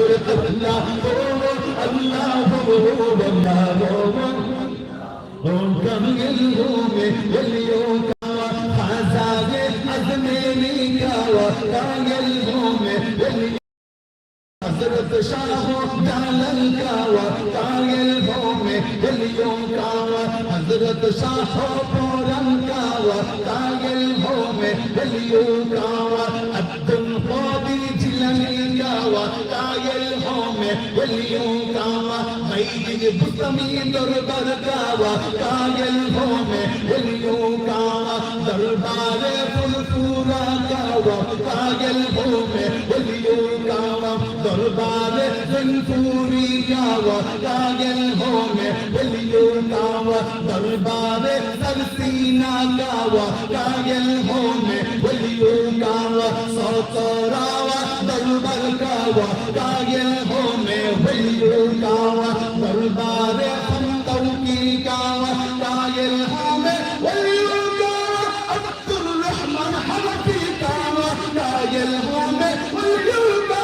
സൂറത്ത് ഓം കമിൽ ഭൂമി വലിയോ കാവ ഹാസാവെ അസ്മേനി കാവ കാങ്ങൽ ഭൂമി വലിയ ഹസരത്ത് ഷാഹോ ദാലൽ കാവ കാങ്ങൽ ഭൂമി വലിയോ കാവ ഹസരത്ത് ഷാഹോ പോരം കാവ കാങ്ങൽ ഭൂമി വലിയോ കാവ कायल होम गलियों का मईद बुतमी दरबर गावा कायल होम गलियों का दरबार फुलपूरा गावा कायल होम गलियों का दरबार गावा कायल होम का दरबार सरसीना दावा कायल हो में हुलियो कावा दरबार हम तौकी कावा कायल हो में हुलियो कावा अब्दुल रहमान हलफी कावा कायल हो में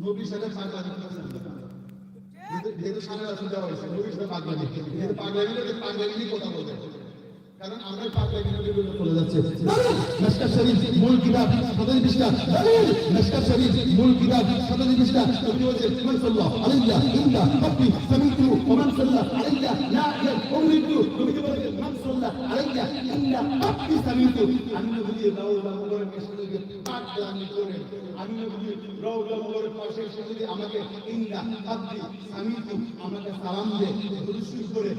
নবীর সাথে পাগলামি যেহেতু সামনে আসুন দেওয়া হয়েছে নবীর সাথে পাগলামি। কথা বলতে কারণ আমরা পাগলা বিনোদী গুলো চলে যাচ্ছে? মেসকা শরীফ, মূল কিতাব, সদর পৃষ্ঠা মেসকা শরীফ, মূল কিতাব, সদর পৃষ্ঠা নবী বলছে মান সাল্লাহ আলাইয়া ইন্না রাব্বি সামিতু। ওয়া মান সাল্লাহ আমি রাউলা পাশে এসে যদি আমাকে ইল্লা আব্দি সামিতু আমাকে সালাম দে দুরুদ করে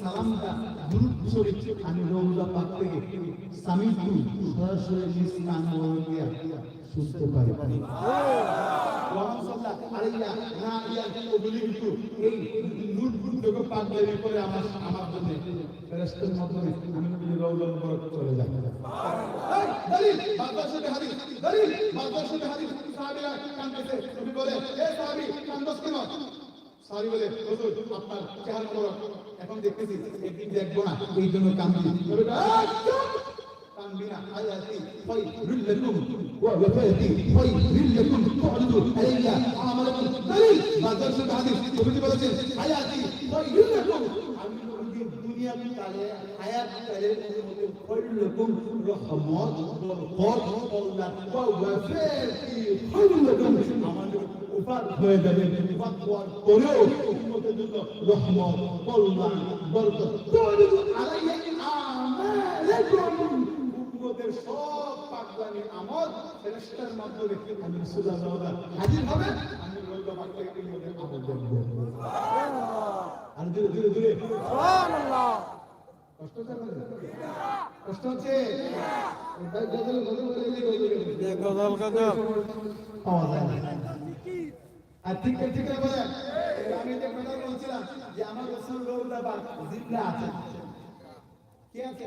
সালামটা দুরুদ শরীফ আমি রাউলা পাক থেকে সামিতু সরাসরি নিজ কান বলিয়া শুনতে পারি। আমার জন্য ফেরেশতার মাধ্যমে আমি নবী রাউলা মুবারক চলে যাই। দলিল বাদশাহ হাদিস, দলিল বাদশাহ হাদিস। সাহাবীরা কাঁদতেছে নবী বলে এ সাহাবী কান্দস কেন? সাহাবী বলে হুজুর আপনার চেহারা মোবারক এখন দেখতেছি একদিন দেখব না এই জন্য কান্দি। নবী বলে, "আহ, চুপ!" কান্দবি না আয়াতি খায়রুল লাকুম ওয়া ওয়াফাতি খায়রুল লাকুম তু'রিদু আলাইয়া আমালাকুম দলিল বাদশাহ হাদিস নবী কালে হায়াত কালে মধ্যে খায়রুল রহমত বরকত কল্যাণ ওয়া ওয়াফাতি খায়রুল আমাদের উপার হয়ে যাবে উপার হওয়ার উম্মতের জন্য রহমত কল্যাণ বরকত তু'রিদু আলাইয়া আমালাকুম। উম্মতের সব পাকদানি আমল ফেরেশতার মাধ্যমে আমি রাসূলুল্লাহ হাজির হবে। আমি বলব পাক থেকে উম্মতের আমল দেখব। আর ধীরে ধীরে সুবহানাল্লাহ। কষ্ট? কষ্ট হচ্ছে? গজল গজল গজল গজল গজল গজল পাওয়া যায় না। আর ঠিক ঠিক বলেন। আমি যে কথা বলছিলাম যে আমার রসুল রৌদা জিন্দা আছে। কে আছে?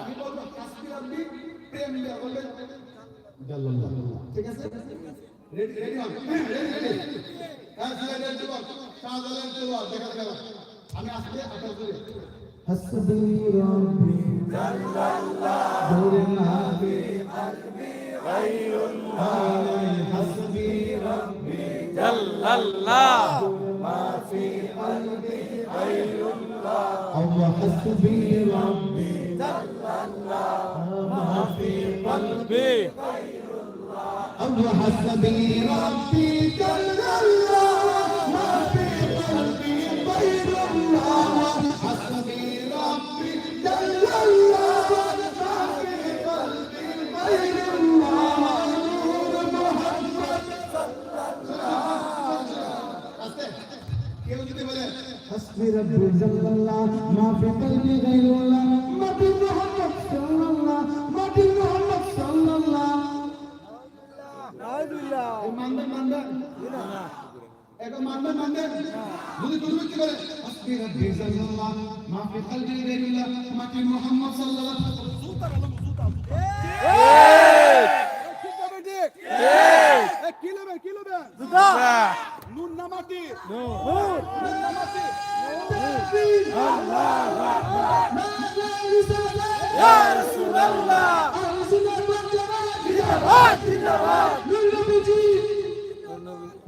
আমি বলব কাশ্মীর আপনি প্রেম দিয়ে বলবেন। ঠিক আছে? রেডি রেডি হন। Ready ready. হ্যাঁ সিলেটের যুবক। শাহজালাল যুবক দেখা দেখা আমি আসলে আঠাশ ধরে حسبي ربي جل الله ما في غير قلبي حسبي ربي جل الله ما في قلبي غير الله أو حسبي ربي جل الله ما في قلبي بي أو حسبي ربي جل الله বলে আসবি রাব্বি সাল্লাল্লাহ মা ফি কলবি গায়রুল্লাহ মা ফি মুহাম্মদ সাল্লাল্লাহ ঠিক যাবে ঠিক এ কি নেবেন কি নেবেন নুন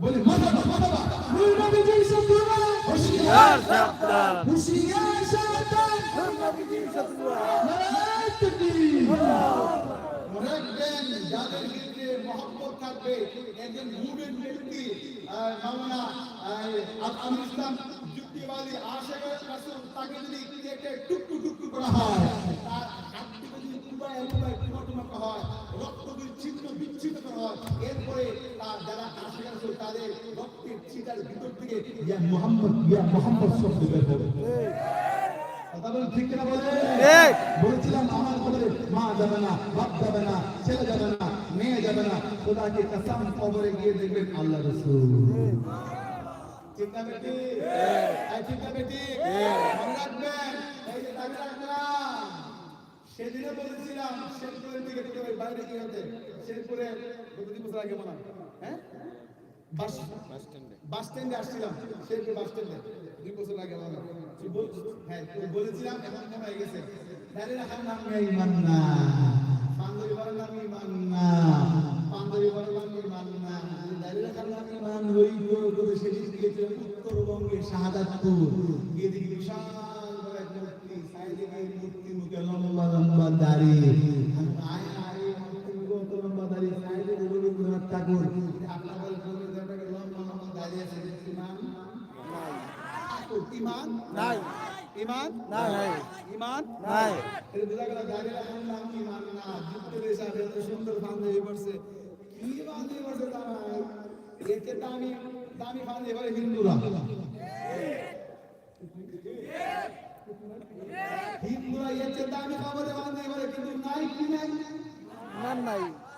বলি মাথাবা মাথাবা ইয়া সাবধান মনে রাখবেন যাদের ক্ষেত্রে মহব্বত থাকবে একজন মুমিন ব্যক্তি মাওলানা আমির ইসলাম যুক্তিবাদী আশেখ রাসূল তাকে যদি কেটে টুকটু টুকটু করা হয় তার থেকে যদি টুমা টুমা করা হয় এরপরে তার যারা আশেখ রাসূল তাদের রক্তের ছিটার ভিতর থেকে ইয়া মোহাম্মদ ইয়া মোহাম্মদ শব্দ বের হবে। কথা বলেন ঠিক কিনা বলে বলেছিলাম আমার কবরে মা যাবে না বাপ যাবে না ছেলে যাবে না মেয়ে যাবে না। খোদাকে কসম কবরে গিয়ে দেখবেন আল্লাহ রসুল। চিন্তা বেটি? এই চিন্তা বেটি মনে রাখবেন এই যে দাবি রাখলাম সেদিনে বলেছিলাম শেরপুরের দিকে থেকে বাইরে কি হতে? শেরপুরে দুই বছর আগে মনে হয়, বাস বাস স্ট্যান্ডে আসছিলাম শেরপুর বাস স্ট্যান্ডে দুই বছর আগে মনে হয়। তুই বল- হ্যাঁ বলেছিলাম এখন মনে হয়ে গেছে? দাঁড়িয়ে রাখার নাম নেই মান্না বান্ধবী বলার নাম ইমান না। বলার নাম ইমান দাঁড়িয়ে রাখার নাম ইমান হইল তবে সেদিন গিয়েছিলাম উত্তরবঙ্গে শাহাদাতপুর। গিয়ে দেখি বিশাল রবীন্দ্রনাথ ঠাকুর আপনার বলে রবীন্দ্রনাথ ঠাকুর লম্বা লম্বা দাড়ি আছে ইমান? ইমান? নাই। ইমান? নাই। ইমান? নাই। এটা বোঝা গেল দাঁড়িয়ে রাখার নাম কি না। যুক্ত দেশে এত সুন্দর বান্ধবী পড়ছে। কি বান্ধবী পড়ছে তা এতে দামি দামি বান্ধবী এবারে হিন্দুরা। হিন্দুরা এতে দামি খবরে বান্ধবী কিন্তু নাই কি নাই? নাই।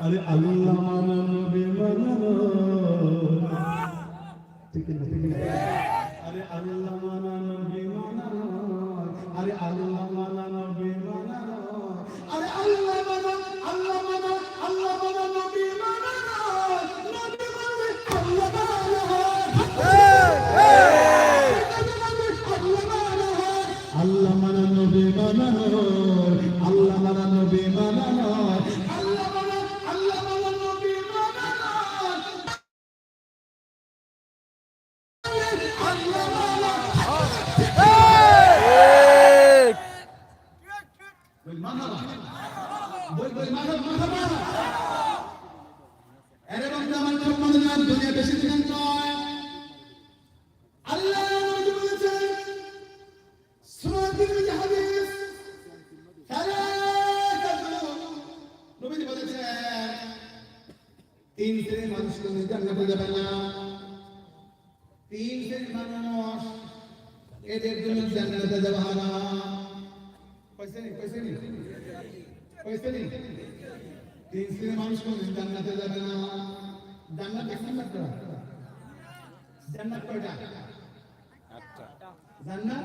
আরে আল্লাহ মানা নবী মানা ঠিক না ঠিক না আরে আল্লাহ মানা নবী আরে আল্লাহ তিন শ্রেণির তিন মানুষ এদের জন্য জান্নাতে যাওয়া হারাম পয়সা নেই পয়সা নেই পয়সা নেই তিন শ্রেণির মানুষ কোন জান্নাতে যাবে না। জান্নাত এক নম্বর করা। জান্নাত কয়টা? জান্নাত?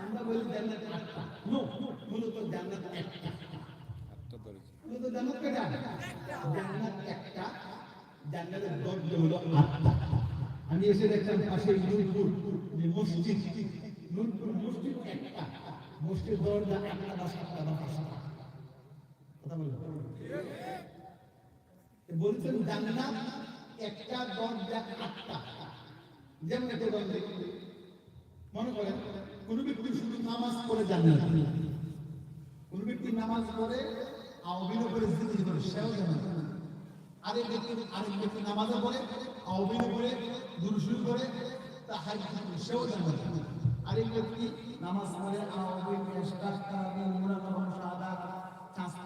আমরা বলি জান্নাত আটটা। নো মূলত জান্নাত একটা। মূলত জান্নাত কয়টা? জান্নাত একটা। জান্নাতের দরজা হলো আটটা। আমি এসে দেখলাম পাশে নূরপুর যে মসজিদ। নূরপুর মসজিদ একটা। মসজিদ দরজা একটা বা সাতটা বা পাঁচটা। বলছেন জান্নাত একটা দরজা আটটা। যেমন একটা দরজা। মনে করেন, কোন ব্যক্তি শুধু নামাজ পড়ে জান্নাত। কোন ব্যক্তি নামাজ পড়ে আর করে জিজ্ঞেস করে, সেও জান্নাত। আরেক ব্যক্তি আরেক ব্যক্তি নামাজও পড়ে অভিনয় করে দুরুশুর করে, তা হাই সেও জান্নাত। আরেক ব্যক্তি নামাজ পড়ে, আওয়ামী মেশকাত তারাবি মুরাকাবা শাহাদাত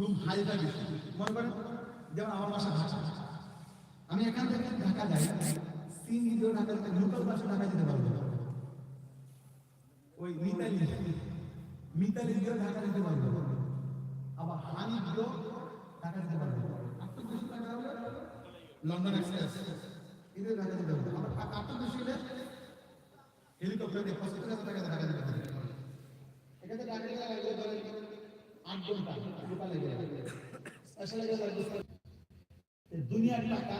রুম হাইটা বেশি মনে করেন, যেমন আমার বাসা ঢাকা আমি এখান থেকে ঢাকা যাই সিঙ্গি দিয়েও ঢাকা যেতে লোকাল বাসা ঢাকা যেতে পারব ওই মিতালি মিতালি দিয়েও ঢাকা যেতে পারব আবার হানি দিয়েও ঢাকা যেতে পারব টাকা লন্ডন এক্সপ্রেস। এদের ঢাকা যেতে পারব আবার আপনার বেশি হলে পঁচিশ হাজার টাকা ঢাকা যেতে পারব এখানে ঢাকা লাগবে ধরেন আট ঘণ্টা লোকালে গেলে দুনিয়ার টাকা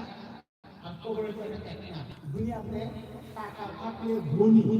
আর কবরের টাকা দুনিয়াতে টাকা থাকলে ধনী